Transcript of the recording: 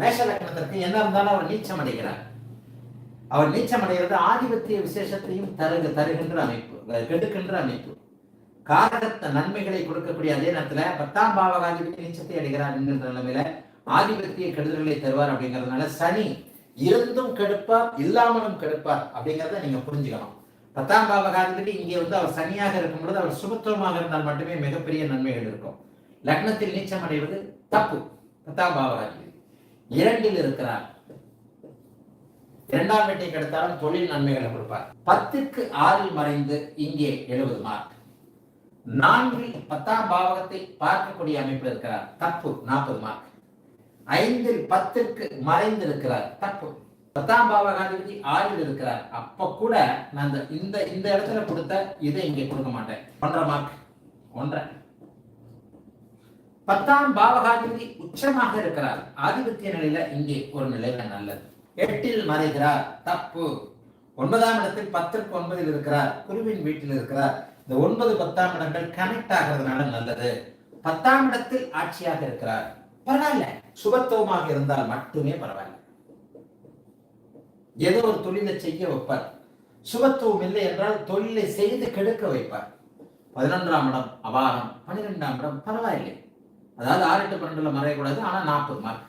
மேஷ லக்னத்திற்கு என்ன இருந்தாலும் அவர் நீச்சம் அடைகிறார். அவர் நீச்சம் அடைகிறது ஆதிபத்திய விசேஷத்தையும் தருக தருகின்ற அமைப்பு கெடுக்கின்ற அமைப்பு. காரகத்த நன்மைகளை கொடுக்கக்கூடிய அதே நேரத்தில் பத்தாம் பாவகாதிபதி நீச்சத்தை அடைகிறார் என்கின்ற நிலைமையில ஆதிபத்திய கெடுதல்களை தருவார் அப்படிங்கறதுனால சனி இருந்தும் கெடுப்பார் இல்லாமலும் கெடுப்பார் அப்படிங்கிறத நீங்க புரிஞ்சுக்கணும். பத்தாம் பாவகாதிபதி இங்கே வந்து அவர் சனியாக இருக்கும் பொழுது அவர் சுபத்துவமாக இருந்தால் மட்டுமே மிகப்பெரிய நன்மைகள் இருக்கும். லக்னத்தில் நீச்சம் அடைவது தப்பு. பத்தாம் பாவகாதிபதி. இரண்டில் இருக்கிறார். இரண்டாம் வீட்டை கெடுத்தாலும் தொழில் நன்மைகளை கொடுப்பார். பத்துக்கு ஆறில் மறைந்து இங்கே எழுபது மார்க் நான்கில் பத்தாம் பாவகத்தை பார்க்கக்கூடிய அமைப்பில் இருக்கிறார். தப்பு நாற்பது மார்க் ஐந்தில் பத்திற்கு மறைந்து இருக்கிறார். தப்பு. பத்தாம் பாவகாதிபதி ஆறில் இருக்கிறார். அப்ப கூட நான் இந்த- இந்த இந்த இடத்துல கொடுத்த இதை இங்கே கொடுக்க மாட்டேன். ஒன்றரை மார்க் ஒன்றரை. பத்தாம் பாவகாதிபதி உச்சமாக இருக்கிறார். ஆதிபத்திய நிலையில இங்கே ஒரு நிலையில நல்லது. எட்டில் மறைகிறார். தப்பு. ஒன்பதாம் இடத்தில் பத்திற்கு ஒன்பதில் இருக்கிறார். குருவின் வீட்டில் இருக்கிறார். இந்த ஒன்பது பத்தாம் இடங்கள் கனெக்ட் ஆகிறதுனால நல்லது. பத்தாம் இடத்தில் ஆட்சியாக இருக்கிறார். பரவாயில்ல. சுபத்துவமாக இருந்தால் மட்டுமே பரவாயில்ல. ஏதோ ஒரு தொழிலை செய்ய வைப்பார். சுபத்துவம் இல்லை என்றால் தொழிலை செய்து கெடுக்க வைப்பார். பதினொன்றாம் இடம் அபாகம். பன்னிரெண்டாம் இடம் பரவாயில்லை. அதாவது ஆறு எட்டு பன்னெண்டுல மறையக்கூடாது ஆனா நாற்பது மார்க்